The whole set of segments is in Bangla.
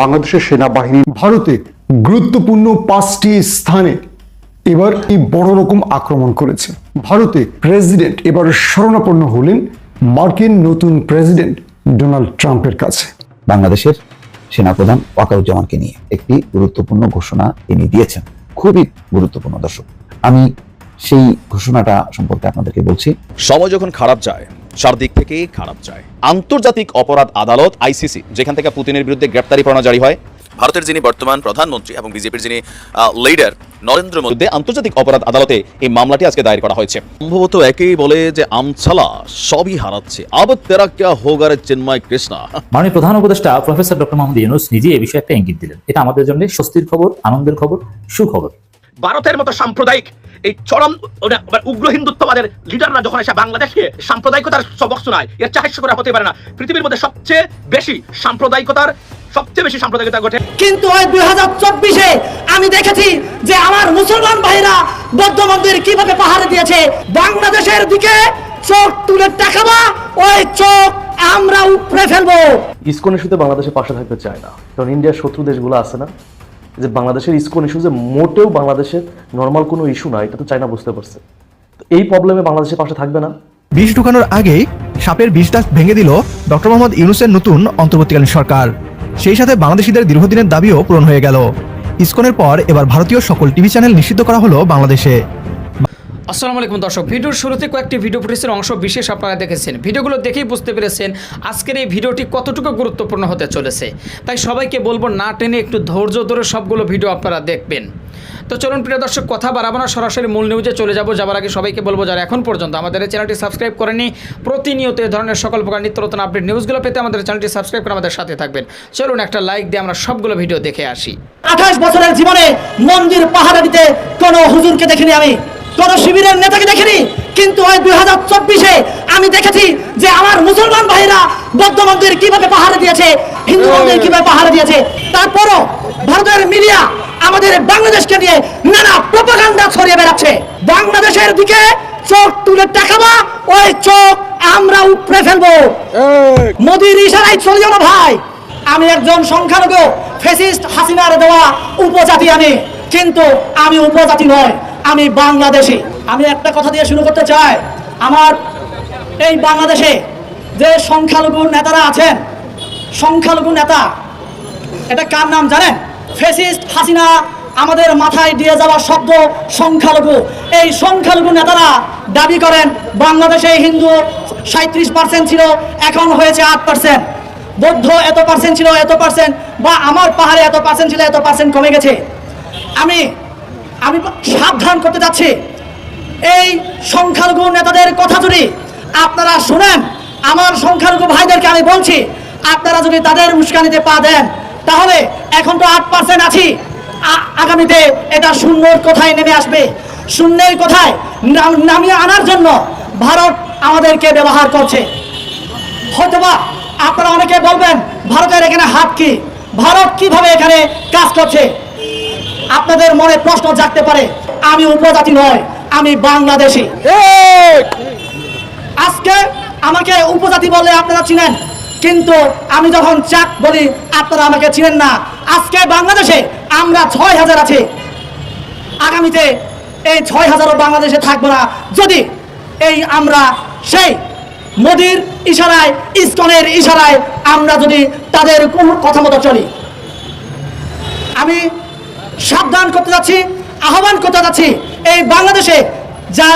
বাংলাদেশের সেনাবাহিনী ভারতে গুরুত্বপূর্ণ পাঁচটি স্থানে এবার এই বড় রকম আক্রমণ করেছে। ভারতে প্রেসিডেন্ট এবার শরণাপন্ন হলেন মার্কিন নতুন প্রেসিডেন্ট ডোনাল্ড ট্রাম্পের কাছে। বাংলাদেশের সেনাপ্রধান ওয়াকারুজ্জামানকে নিয়ে একটি গুরুত্বপূর্ণ ঘোষণা তিনি দিয়েছেন। খুবই গুরুত্বপূর্ণ দর্শক আমি সেই ঘোষণাটা সম্পর্কে আপনাদেরকে বলছি। সময় যখন খারাপ যায় চারদিক থেকে খারাপ যায় আন্তর্জাতিক অপরাধ আদালত আইসিসি যেখান থেকে পুতিনের বিরুদ্ধে গ্রেপ্তারি পরোয়ানা জারি হয়। ভারতের যিনি বর্তমান প্রধানমন্ত্রী এবং বিজেপির যিনি লিডার নরেন্দ্র মোদী আন্তর্জাতিক অপরাধ আদালতে এই মামলাটি আজকে দায়ের করা হয়েছে। সম্ভবত একেই বলে যে আমছালা সবই হারাচ্ছে। আব তেরা ক্যা হোগা রে চিন্ময় কৃষ্ণা? মানে প্রধান উপদেষ্টা প্রফেসর ডক্টর মোহাম্মদ ইউনুস নিজে এই বিষয়ে একটা ইঙ্গিত দিলেন। এটা আমাদের জন্য স্বস্তির খবর আনন্দের খবর সুখবর। ভারতের মতো সাম্প্রদায়িক এই চরম উগ্র হিন্দুত্ববাদের লিডাররা যখন এসে বাংলাদেশে সাম্প্রদায়িকতার সবক শোনায় এর চাহিস্য করা হতে পারে না পৃথিবীর মধ্যে সবচেয়ে বেশি সাম্প্রদায়িকতার সবচেয়ে বেশি সাম্প্রদায়িকতা ঘটে। কিন্তু ওই দুই হাজার চব্বিশে আমি দেখেছি যে আমার মুসলমান ভাইরা বৌদ্ধ মন্দির কীভাবে পাহাড়ে দিয়েছে। বাংলাদেশের দিকে চোখ তুলে তাকাবা ওই চোখ আমরা উপড়ে ফেলব। ইসকন ইস্যুতে বাংলাদেশের পাশে থাকতে চায় না কারণ ইন্ডিয়ার শত্রু দেশগুলো আছে না। যে বাংলাদেশের ইসকন ইস্যু যে মোটেও বাংলাদেশের নর্মাল কোনো ইস্যু না, এটা তো চায়না বুঝতে পারছে। এই প্রবলেমে বাংলাদেশের পাশে থাকবে না। বিষ ঢুকানোর আগেই সাপের বিষটা ভেঙে দিল ডক্টর মোহাম্মদ ইউনুসের নতুন অন্তর্বর্তীকালীন সরকার। সেই সাথে বাংলাদেশিদের দীর্ঘদিনের দাবিও পূরণ হয়ে গেল। ইসকনের পর এবার ভারতীয় সকল টিভি চ্যানেল নিষিদ্ধ করা হলো বাংলাদেশে। আসসালামু আলাইকুম দর্শক, ভিডিওর শুরুতে কয়েকটি ভিডিও ফুটেজের অংশ বিশেষ আপনারা দেখেছেন। ভিডিওগুলো দেখেই বুঝতে পেরেছেন আজকের এই ভিডিওটি কতটুকু গুরুত্বপূর্ণ হতে চলেছে। তাই সবাইকে বলব, না টেনে একটু ধৈর্য ধরে সবগুলো ভিডিও আপনারা দেখবেন। তো চলুন, প্রিয় দর্শক, কথা বাড়াবো না, সরাসরি মূল নিউজে চলে যাব। যাবার আগে সবাইকে বলব, যারা এখন পর্যন্ত আমাদের চ্যানেলটি সাবস্ক্রাইব করেনি প্রতিনিয়ত এই ধরনের সকল প্রকার নিত্য নতুন আপডেট নিউজগুলো পেতে আমাদের চ্যানেলটি সাবস্ক্রাইব করে আমাদের সাথে থাকবেন। চলুন, একটা লাইক দিয়ে আমরা সবগুলো ভিডিও দেখে আসি। আঠাশ বছরের জীবনে মন্দির পাহারা দিতে কোনো হুজুরকে দেখিনি আমি। কোন শিবিরের নেতাকে দেখিনি। কিন্তু ওই দুই হাজার চব্বিশে আমি দেখেছি যে আমার মুসলমান ভাইরা বৌদ্ধ মন্দির কীভাবে পাহারা দিয়েছে হিন্দু মন্দির কীভাবে পাহারা দিয়েছে তারপরও ভারতের মিডিয়া আমাদের বাংলাদেশকে নিয়ে নানা প্রপাগান্ডা ছড়িয়ে বেড়াচ্ছে। বাংলাদেশের দিকে চোখ তুলে তাকাবা ওই চোখ আমরা উপড়ে ফেলব। মোদির ইশারায় চলে যাও না ভাই। আমি একজন সংখ্যালঘু ফেসিস্ট হাসিনার দেওয়া উপজাতি আমি। কিন্তু আমি উপজাতি নয়। আমি বাংলাদেশি। আমি একটা কথা দিয়ে শুরু করতে চাই। আমার এই বাংলাদেশে যে সংখ্যালঘু নেতারা আছেন, সংখ্যালঘু নেতা, এটা কার নাম জানেন? ফেসিস্ট হাসিনা আমাদের মাথায় দিয়ে যাওয়া শব্দ সংখ্যালঘু। এই সংখ্যালঘু নেতারা দাবি করেন, বাংলাদেশে হিন্দু সাঁত্রিশ পার্সেন্ট ছিল, এখন হয়েছে আট পার্সেন্ট। বৌদ্ধ এত পার্সেন্ট ছিল, এত পার্সেন্ট, বা আমার পাহাড়ে এত পার্সেন্ট ছিল, এত পার্সেন্ট কমে গেছে। আমি আমি সাবধান করতে যাচ্ছি। এই সংখ্যালঘু নেতাদের কথা যদি আপনারা শুনেন, আমার সংখ্যালঘু ভাইদেরকে আমি বলছি, আপনারা যদি তাদের উস্কানিতে পা দেন, তাহলে এখন তো আট পার্সেন্ট আছি। আগামীতে এটা শূন্যর কোথায় নেমে আসবে? শূন্যের কোথায় নামিয়ে আনার জন্য ভারত আমাদেরকে ব্যবহার করছে। হয়তোবা আপনারা অনেকে বলবেন, ভারতের এখানে হাত কি? ভারত কীভাবে এখানে কাজ করছে? আপনাদের মনে প্রশ্ন জাগতে পারে, আমি উপজাতি নয়, আমি বাংলাদেশি। আজকে আমাকে উপজাতি বলে আপনারা চিনেন, কিন্তু আমি যখন চাক বলি, আপনারা আমাকে চিনেন না। আজকে বাংলাদেশে আমরা ছয় হাজার আছি। আগামীতে এই ছয় হাজারও বাংলাদেশে থাকব না। যদি এই আমরা সেই মোদির ইশারায়, ইস্কনের ইশারায় আমরা যদি তাদের কোন কথা মতো চলি। আমি সাবধান করতে যাচ্ছি, আহ্বান করতে যাচ্ছি। এই বাংলাদেশে যা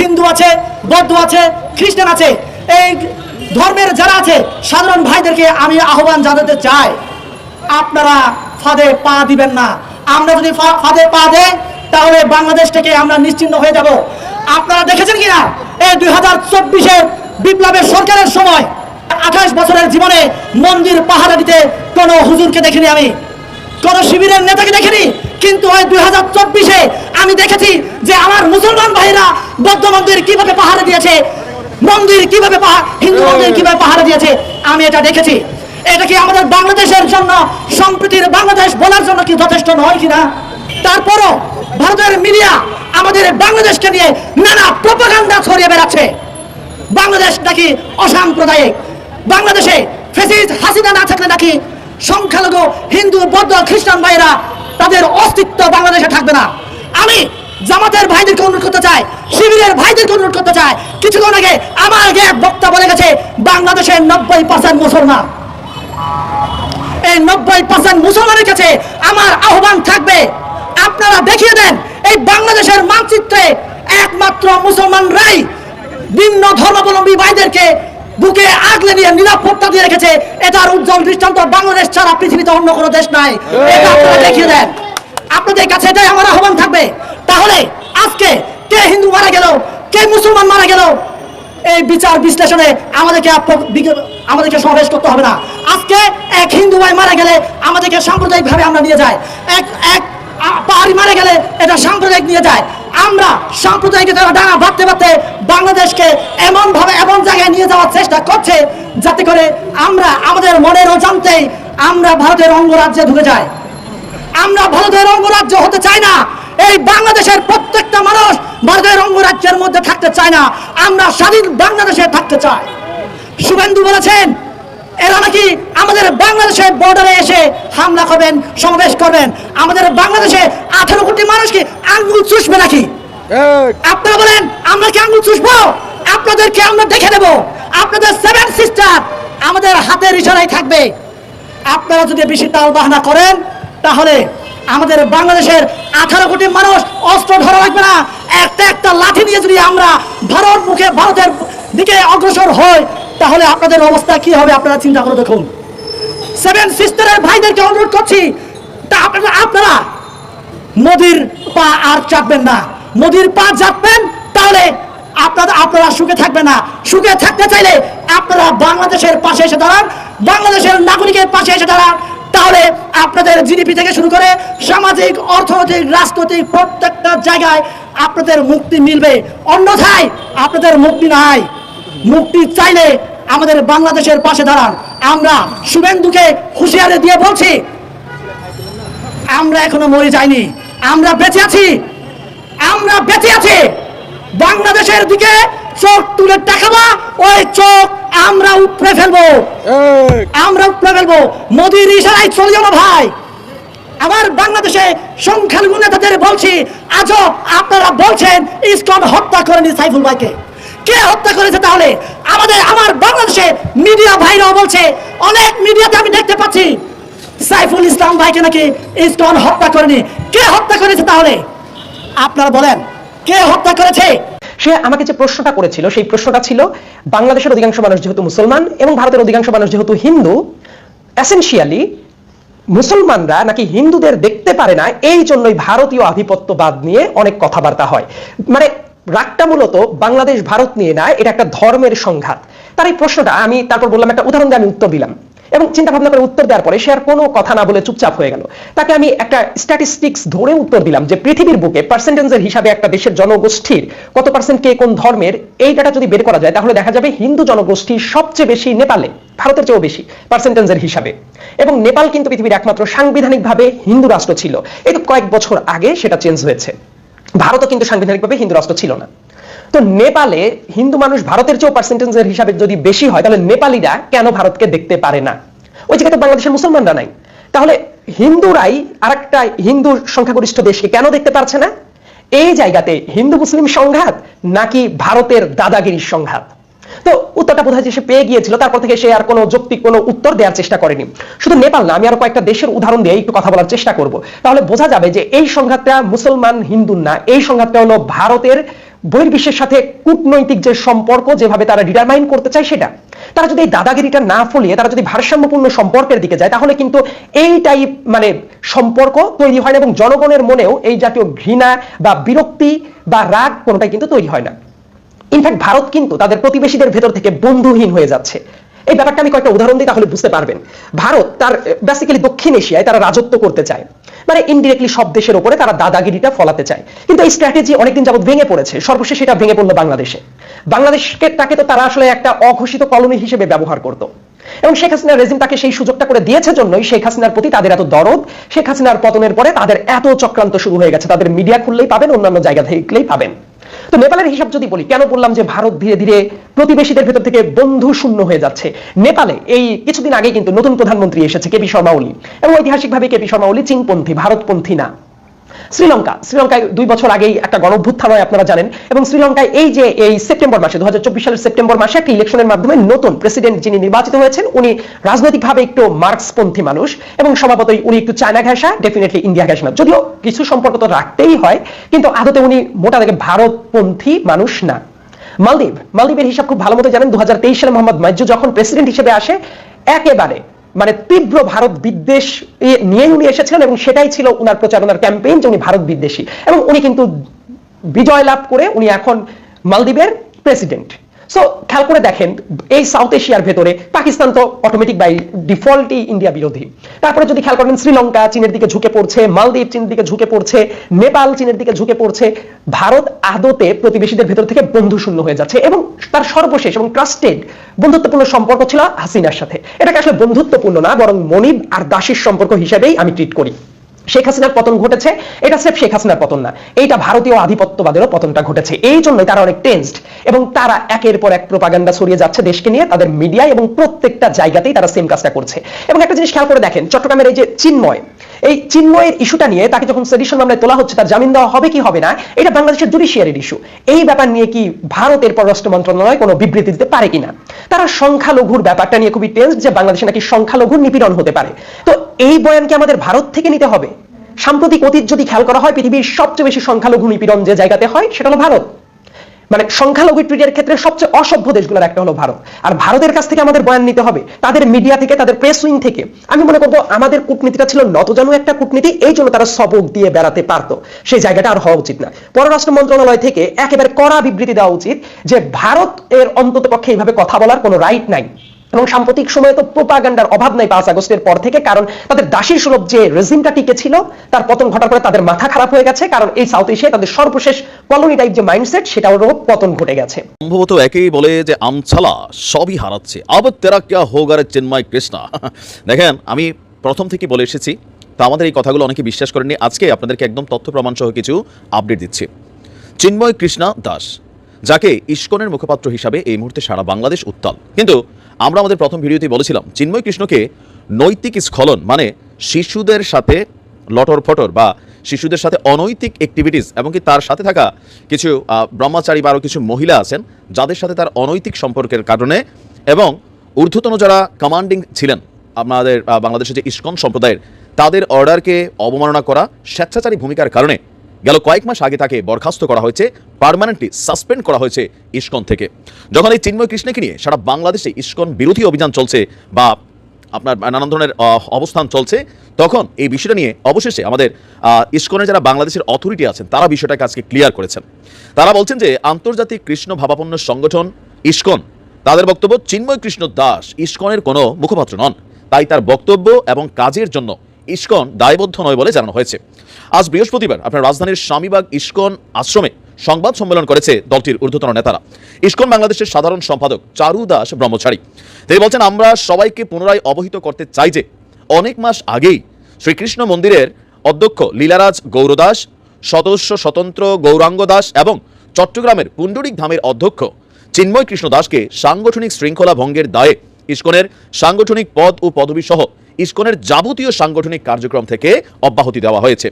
হিন্দু আছে, বৌদ্ধ আছে, খ্রিস্টান আছে, এই ধর্মের যারা আছে, সাধারণ ভাইদেরকে আমি আহ্বান জানাতে চাই। আপনারা ফাঁদে পা দিবেন না। আমরা যদি ফাঁদে পা দেয় তাহলে বাংলাদেশ থেকে আমরা নিশ্চিন্ন হয়ে যাব। আপনারা দেখেছেন কিনা? এই দুই হাজার চব্বিশের বিপ্লবের সরকারের সময় আঠাশ বছরের জীবনে মন্দির পাহারা দিতে কোনো হুজুরকে দেখিনি আমি। কোন শিবিরের নেতাকে দেখিনি। কিন্তু ওই দুই হাজার চব্বিশে আমি দেখেছি যে আমার মুসলমান ভাইরা বৌদ্ধ মন্দির কীভাবে পাহারা দিয়েছে, মন্দির কীভাবে হিন্দু মন্দির কীভাবে পাহারা দিয়েছে, আমি এটা দেখেছি। এটা কি আমাদের বাংলাদেশের জন্য, সম্প্রীতির বাংলাদেশ বলার জন্য কি যথেষ্ট নয় কিনা? তারপরও ভারতের মিডিয়া আমাদের বাংলাদেশকে নিয়ে নানা প্রপাগান্ডা ছড়িয়ে বেড়াচ্ছে। বাংলাদেশ নাকি অসাম্প্রদায়িক। বাংলাদেশে ফেসিস হাসিনা না থাকলে নাকি সংখ্যালঘু, হিন্দু, বৌদ্ধ, খ্রিস্টান ভাইরা তাদের অস্তিত্ব বাংলাদেশে থাকবে না। আমি জামাতের ভাইদেরকে অনুরোধ করতে চাই, শিবিরের ভাইদেরকে অনুরোধ করতে চাই। কিছুক্ষণ আগে আমার এক বক্তা বলে গেছে বাংলাদেশের নব্বই পার্সেন্ট মুসলমান। এই নব্বই পার্সেন্ট মুসলমানের কাছে আমার আহ্বান থাকবে, আপনারা দেখিয়ে দেন, এই বাংলাদেশের মানচিত্রে একমাত্র মুসলমানরাই ভিন্ন ধর্মাবলম্বী ভাইদেরকে বুকে আগলে নিয়ে নিরাপত্তা দিয়ে রেখেছে। এটার উজ্জ্বল দৃষ্টান্ত বাংলাদেশ ছাড়া পৃথিবীতে অন্য কোনো দেশ নাই। এটা আপনারা দেখিয়ে দেন। আপনাদের কাছে এটাই আমার আহ্বান থাকবে। তাহলে আজকে কে হিন্দু মারা গেল, কে মুসলমান মারা গেল, এই বিচার বিশ্লেষণে আমাদেরকে আমাদেরকে সমাবেশ করতে হবে না। আজকে এক হিন্দু ভাই মারা গেলে আমাদেরকে সাম্প্রদায়িক ভাবে আমরা নিয়ে যাই। এক এক পাহাড়ি মারা গেলে এটা সাম্প্রদায়িক নিয়ে যায়। আমরা সাম্প্রদায়িক ডানা বাঁধতে বাঁধতে বাংলাদেশকে এমন ভাবে এমন জায়গায় নিয়ে যাওয়ার চেষ্টা করছে, যাতে করে আমরা আমাদের মনের অজান্তেই আমরা ভারতের অঙ্গরাজ্যে ঢুকে যাই। আমরা ভারতের অঙ্গরাজ্য হতে চাই না। এই বাংলাদেশের প্রত্যেকটা মানুষ ভারতের অঙ্গরাজ্যের মধ্যে থাকতে চায় না। আমরা স্বাধীন বাংলাদেশে থাকতে চাই। শুভেন্দু বলেছেন এরা নাকি আমাদের বাংলাদেশের বর্ডারে এসে হামলা করবেন সমাবেশ করবেন। আমাদের বাংলাদেশে আঠারো কোটি মানুষ কি আঙ্গুল চুষবে নাকি? আপনারা বলেন আমরা কি আঙ্গুল চুষবো? আপনাদেরকে আমরা দেখে দেব। আপনাদের সেভেন সিস্টার আমাদের হাতের ইশারায় থাকবে। আপনারা যদি বেশি তাল বাহানা করেন তাহলে আমাদের বাংলাদেশের আঠারো কোটি মানুষ অস্ত্র ধরা লাগবে না। একটা একটা লাঠি নিয়ে যদি আমরা ভারত মুখে ভারতের দিকে অগ্রসর হই তাহলে আপনাদের অবস্থা কি হবে আপনারা চিন্তা করে দেখুন। সেভেন সিস্টারের ভাইদেরকে অনুরোধ করছি, তা আপনারা আপনারা নদীর পা আর চাপবেন না। নদীর পা চাপবেন, তাহলে আপনারা আপনারা সুখে থাকবেন না। সুখে থাকতে চাইলে আপনারা বাংলাদেশের পাশে এসে দাঁড়ান। বাংলাদেশের নাগরিকের পাশে এসে দাঁড়ান। তাহলে আপনাদের জিডিপি থেকে শুরু করে সামাজিক, অর্থনৈতিক, রাজনৈতিক প্রত্যেকটা জায়গায় আপনাদের মুক্তি মিলবে। অন্যথায় আপনাদের মুক্তি নাই। মুক্তি চাইলে আমাদের বাংলাদেশের পাশে দাঁড়ান। আমরা শুভেন্দুকে হুঁশিয়ারি দিয়ে বলছি আমরা এখনও মরে যাইনি। আমরা বেঁচে আছি। আমরা বেঁচে আছি। বাংলাদেশের দিকে চোখ তুলে তাকাবা ওই চোখ আমরা উপড়ে ফেলব। আমরা উপড়ে ফেলব। মোদির ইশারায় চলে যাব ভাই। আমার বাংলাদেশে সংখ্যালঘু নেতাদের বলছি আজও আপনারা বলছেন ইসকন হত্যা করেনি সাইফুল ভাইকে। কে হত্যা করেছে তাহলে? আমাদের, আমার বাংলাদেশে মিডিয়া ভাইরাও বলছে, অনেক মিডিয়াতে আমি দেখতে পাচ্ছি। সাইফুল ইসলাম ভাইকে নাকি ইসকন হত্যা করেনি। কে হত্যা করেছে তাহলে? আপনারা বলেন, কে হত্যা করেছে? সে আমাকে যে প্রশ্নটা করেছিল, সেই প্রশ্নটা ছিল, বাংলাদেশের অধিকাংশ মানুষ যেহেতু মুসলমান এবং ভারতের অধিকাংশ মানুষ যেহেতু হিন্দু এসেনশিয়ালি মুসলমানরা নাকি হিন্দুদের দেখতে পারে না, এই জন্যই ভারতীয় আধিপত্যবাদ নিয়ে অনেক কথাবার্তা হয়। মানে রাগটা মূলত বাংলাদেশ, ভারত নিয়ে না, এটা একটা ধর্মের সংঘাত। তার এই প্রশ্নটা আমি তারপর বললাম, একটা উদাহরণ দিয়ে আমি উত্তর দিলাম। এবং চিন্তা ভাবনা করে উত্তর দেওয়ার পরে সে আর কোনো কথা না বলে চুপচাপ হয়ে গেল। তাকে আমি একটা স্ট্যাটিস্টিক্স ধরে উত্তর দিলাম যে পৃথিবীর বুকে পার্সেন্টেজের হিসাবে একটা দেশের জনগোষ্ঠীর কত পার্সেন্ট কে কোন ধর্মের, এই ডাটা যদি বের করা যায়, তাহলে দেখা যাবে হিন্দু জনগোষ্ঠী সবচেয়ে বেশি নেপালে, ভারতের চেয়েও বেশি পার্সেন্টেজের হিসাবে। এবং নেপাল কিন্তু পৃথিবীর একমাত্র সাংবিধানিকভাবে হিন্দু রাষ্ট্র ছিল। এই তো কয়েক বছর আগে সেটা চেঞ্জ হয়েছে। ভারতও কিন্তু সাংবিধানিকভাবে হিন্দু রাষ্ট্র ছিল না। তো নেপালে হিন্দু মানুষ ভারতের চেয়েও পার্সেন্টেজের হিসাবে যদি বেশি হয়, তাহলে নেপালিরা কেন ভারতকে দেখতে পারে না? ওই জায়গাতে বাংলাদেশের মুসলমানরা নাই। তাহলে হিন্দুরাই আর একটা হিন্দু সংখ্যাগরিষ্ঠ দেশকে কেন দেখতে পারছে না? এই জায়গাতে হিন্দু মুসলিম সংঘাত নাকি ভারতের দাদাগিরির সংঘাত? তো উত্তরটা বোধ হয় যে সে পেয়ে গিয়েছিল, তারপর থেকে সে আর কোনো যৌক্তিক কোনো উত্তর দেওয়ার চেষ্টা করেনি। শুধু নেপাল না, আমি আরও কয়েকটা দেশের উদাহরণ দিয়ে একটু কথা বলার চেষ্টা করব। তাহলে বোঝা যাবে যে এই সংঘাতটা মুসলমান হিন্দু না, এই সংঘাতটা হলো ভারতের বহির্বিশ্বের সাথে কূটনৈতিক যে সম্পর্ক যেভাবে তারা ডিটারমাইন করতে চায় সেটা। তারা যদি এই দাদাগিরিটা না ফলিয়ে, তারা যদি ভারসাম্যপূর্ণ সম্পর্কের দিকে যায়, তাহলে কিন্তু এই টাইপ মানে সম্পর্ক তৈরি হয় না এবং জনগণের মনেও এই জাতীয় ঘৃণা বা বিরক্তি বা রাগ কোনোটাই কিন্তু তৈরি হয় না। ইনফ্যাক্ট ভারত কিন্তু তাদের প্রতিবেশীদের ভেতর থেকে বন্ধুহীন হয়ে যাচ্ছে। এই ব্যাপারটা আমি কয়েকটা উদাহরণ দিই তাহলে বুঝতে পারবেন। ভারত তার বেসিক্যালি দক্ষিণ এশিয়ায় তারা রাজত্ব করতে চায়। মানে ইনডিরেক্টলি সব দেশের উপরে তারা দাদাগিরিটা ফলাতে চায়। কিন্তু এই স্ট্র্যাটেজি অনেকদিন যাবত ভেঙে পড়েছে। সর্বশেষ এটা ভেঙে পড়ল বাংলাদেশে। বাংলাদেশকে, তাকে তো তারা আসলে একটা অঘোষিত কলোনি হিসেবে ব্যবহার করত। এবং শেখ হাসিনার রেজিম তাকে সেই সুযোগটা করে দিয়েছে জন্যই শেখ হাসিনার প্রতি তাদের এত দরদ, শেখ হাসিনার পতনের পরে তাদের এত চক্রান্ত শুরু হয়ে গেছে। তাদের মিডিয়া খুললেই পাবেন, অন্যান্য জায়গা দেখলেই পাবেন। তো নেপালের হিসাব যদি বলি, কেন বললাম যে ভারত ধীরে ধীরে প্রতিবেশীদের ভেতর থেকে বন্ধু শূন্য হয়ে যাচ্ছে? নেপালে এই কিছুদিন আগে কিন্তু নতুন প্রধানমন্ত্রী এসেছে কেপি শর্মা ওলি। এবং ঐতিহাসিকভাবে কেপি শর্মা ওলি চীনপন্থী, ভারতপন্থী না। শ্রীলঙ্কা। শ্রীলঙ্কায় দুই বছর আগেই একটা গণভ্যুত্থান হয়, আপনারা জানেন। এবং শ্রীলঙ্কায় এই যে, এই সেপ্টেম্বর মাসে দু হাজার চব্বিশ সালের সেপ্টেম্বর মাসে একটা ইলেকশনের মাধ্যমে নতুন প্রেসিডেন্ট যিনি নির্বাচিত হয়েছেন, উনি রাজনৈতিকভাবে একটু মার্কসপন্থী মানুষ এবং স্বভাবতই উনি একটু চায়না ঘেঁষা ডেফিনেটলি ইন্ডিয়া ঘেঁষা। যদিও কিছু সম্পর্ক তো রাখতেই হয়, কিন্তু আদতে উনি মোটা থেকে ভারতপন্থী মানুষ না। মালদ্বীপ। মালদ্বীপের হিসাব খুব ভালো মতো জানেন দু হাজার তেইশ সালে মোহাম্মদ মাইজু যখন প্রেসিডেন্ট হিসেবে আসে, একেবারে মানে তীব্র ভারত বিদ্বেষ নিয়ে উনি এসেছিলেন এবং সেটাই ছিল উনার প্রচারণার ক্যাম্পেইন যে উনি ভারত বিদ্বেষী। এবং উনি কিন্তু বিজয় লাভ করে উনি এখন মালদ্বীপের প্রেসিডেন্ট সো খেয়াল করে দেখেন, এই সাউথ এশিয়ার ভেতরে পাকিস্তান তো অটোমেটিক বাই ডিফল্টই ইন্ডিয়া বিরোধী। তারপরে যদি খেয়াল করেন, শ্রীলঙ্কা চীনের দিকে ঝুঁকে পড়ছে, মালদ্বীপ চীনের দিকে ঝুঁকে পড়ছে, নেপাল চীনের দিকে ঝুঁকে পড়ছে, ভারত আদতে প্রতিবেশীদের ভেতর থেকে বন্ধু শূন্য হয়ে যাচ্ছে এবং তার সর্বশেষ এবং ট্রাস্টেড বন্ধুত্বপূর্ণ সম্পর্ক ছিল হাসিনার সাথে। এটাকে আসলে বন্ধুত্বপূর্ণ না, বরং মনিব আর দাসীর সম্পর্ক হিসেবেই আমি ট্রিট করি। শেখ হাসিনার পতন ঘটেছে, এটা স্রেফ শেখ হাসিনার পতন না, এইটা ভারতীয় আধিপত্যবাদেরও পতনটা ঘটেছে। এই জন্যই তারা অনেক টেন্সড এবং তারা একের পর এক প্রোপাগান্ডা ছড়িয়ে যাচ্ছে দেশকে নিয়ে, তাদের মিডিয়া এবং প্রত্যেকটা জায়গাতেই তারা সেম কাজটা করছে। এবং একটা জিনিস খেয়াল করে দেখেন, চট্টগ্রামের এই যে চিন্ময় এই চিন্ময়ের ইস্যুটা নিয়ে তাকে যখন সেডিশন মামলায় তোলা হচ্ছে, তার জামিন দেওয়া হবে কি হবে না, এটা বাংলাদেশের জুডিশিয়ারির ইস্যু এই ব্যাপার নিয়ে কি ভারতের পররাষ্ট্র মন্ত্রণালয় কোনো বিবৃতি দিতে পারে কিনা? তারা সংখ্যালঘুর ব্যাপারটা নিয়ে খুবই টেন্স যে বাংলাদেশে নাকি সংখ্যালঘুর নিপীড়ন হতে পারে। তো এই বয়ান কি আমাদের ভারত থেকে নিতে হবে? সাম্প্রতিক অতীত যদি খেয়াল করা হয়, পৃথিবীর সবচেয়ে বেশি সংখ্যালঘু নিপীড়ন যে জায়গাতে হয়, সেটা হলো ভারত। মানে সংখ্যালঘু টুইটের ক্ষেত্রে সবচেয়ে অসভ্য দেশগুলোর একটা হলো ভারত। আর ভারতের কাছ থেকে আমাদের বয়ান নিতে হবে, তাদের মিডিয়া থেকে, তাদের প্রেস উইং থেকে। আমি মনে করব আমাদের কূটনীতিটা ছিল নতজানু একটা কূটনীতি, এই জন্য তারা সবক দিয়ে বেড়াতে পারত। সেই জায়গাটা আর হওয়া উচিত না। পররাষ্ট্র মন্ত্রণালয় থেকে একেবারে কড়া বিবৃতি দেওয়া উচিত যে ভারত এর অন্তত পক্ষে এইভাবে কথা বলার কোনো রাইট নাই। এবং সাম্প্রতিক সময়ে তো প্রোপাগান্ডার অভাব নাই পাঁচ আগস্টের পর থেকে, কারণ তাদের দাসী সুলভ যে রেজিমটা টিকে ছিল তার পতন ঘটার পরে তাদের মাথা খারাপ হয়ে গেছে, কারণ এই সাউথ এশিয়ায় তাদের সর্বশেষ কলোনি টাইপ যে মাইন্ডসেট সেটারও পতন ঘটে গেছে। সম্ভবত একেই বলে যে আমছালা সবই হারাচ্ছে। আবার তেরা ক্যা হোগা রে চিন্ময় কৃষ্ণা। দেখেন, আমি প্রথম থেকে বলে এসেছি, তো আমাদের এই কথাগুলো অনেকে বিশ্বাস করেননি। আজকে আপনাদেরকে একদম তথ্য প্রমাণ সহ কিছু আপডেট দিচ্ছি। চিন্ময় কৃষ্ণা দাস। যাকে ইস্কনের মুখপাত্র হিসাবে এই মুহূর্তে সারা বাংলাদেশ উত্তাল। কিন্তু আমরা আমাদের প্রথম ভিডিওতেই বলেছিলাম চিন্ময় কৃষ্ণকে নৈতিক স্খলন মানে শিশুদের সাথে লটর ফটর বা শিশুদের সাথে অনৈতিক অ্যাক্টিভিটিস এমনকি তার সাথে থাকা কিছু ব্রহ্মচারী বা আরও কিছু মহিলা আছেন যাদের সাথে তার অনৈতিক সম্পর্কের কারণে এবং ঊর্ধ্বতন যারা কমান্ডিং ছিলেন আহ, বাংলাদেশের যে ইস্কন সম্প্রদায়ের তাদের অর্ডারকে অবমাননা করা স্বেচ্ছাচারী ভূমিকার কারণে গেল কয়েক মাস আগে তাকে বরখাস্ত করা হয়েছে, পার্মানেন্টলি সাসপেন্ড করা হয়েছে ইস্কন থেকে। যখন এই চিন্ময় কৃষ্ণকে নিয়ে সারা বাংলাদেশে ইস্কন বিরোধী অভিযান চলছে বা আপনার নানান ধরনের অবস্থান চলছে, তখন এই বিষয়টা নিয়ে অবশেষে আমাদের ইস্কনের যারা বাংলাদেশের অথরিটি আছেন, তারা বিষয়টাকে আজকে ক্লিয়ার করেছেন। তারা বলছেন যে, আন্তর্জাতিক কৃষ্ণ ভাবাপন্ন সংগঠন ইস্কন, তাদের বক্তব্য, চিন্ময় কৃষ্ণ দাস ইস্কনের কোনো মুখপাত্র নন। তাই তার বক্তব্য এবং কাজের জন্য ইস্কন দায়বদ্ধ নয় বলে জানানো হয়েছে। আজ বৃহস্পতিবার আপনার রাজধানীর স্বামীবাগ ইস্কন আশ্রমে সংবাদ সম্মেলন করেছে দলটির ঊর্ধ্বতন নেতারা। ইস্কন বাংলাদেশের সাধারণ সম্পাদক চারু দাস ব্রহ্মচারী। তিনি বলছেন, আমরা সবাইকে পুনরায় অবহিত করতে চাই যে অনেক মাস আগেই শ্রীকৃষ্ণ মন্দিরের অধ্যক্ষ লীলারাজ গৌরদাস সদস্য স্বতন্ত্র গৌরাঙ্গ দাস এবং চট্টগ্রামের পুণ্ডরিক ধামের অধ্যক্ষ চিন্ময় কৃষ্ণ দাসকে সাংগঠনিক শৃঙ্খলা ভঙ্গের দায়ে ইস্কনের সাংগঠনিক পদ ও পদবি সহ ইস্কনের যাবতীয় সাংগঠনিক কার্যক্রম থেকে অব্যাহতি দেওয়া হয়েছে।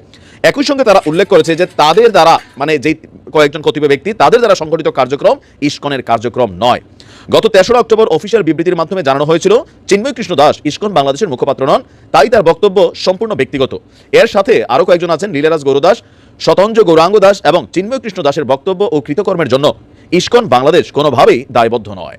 একই সঙ্গে তারা উল্লেখ করেছে যে তাদের দ্বারা মানে যেই কয়েকজন কতিপয় ব্যক্তি, তাদের দ্বারা সংগঠিত কার্যক্রম ইস্কনের কার্যক্রম নয়। গত তেসরা অক্টোবর অফিসিয়াল বিবৃতির মাধ্যমে জানানো হয়েছিল চিন্ময় কৃষ্ণ দাস ইস্কন বাংলাদেশের মুখপাত্র নন, তাই তার বক্তব্য সম্পূর্ণ ব্যক্তিগত। এর সাথে আরও কয়েকজন আছেন লীলারাজ গৌরদাস শতঞ্জ গৌরাঙ্গ দাস এবং চিন্ময় কৃষ্ণ দাসের বক্তব্য ও কৃতকর্মের জন্য ইস্কন বাংলাদেশ কোনোভাবেই দায়বদ্ধ নয়।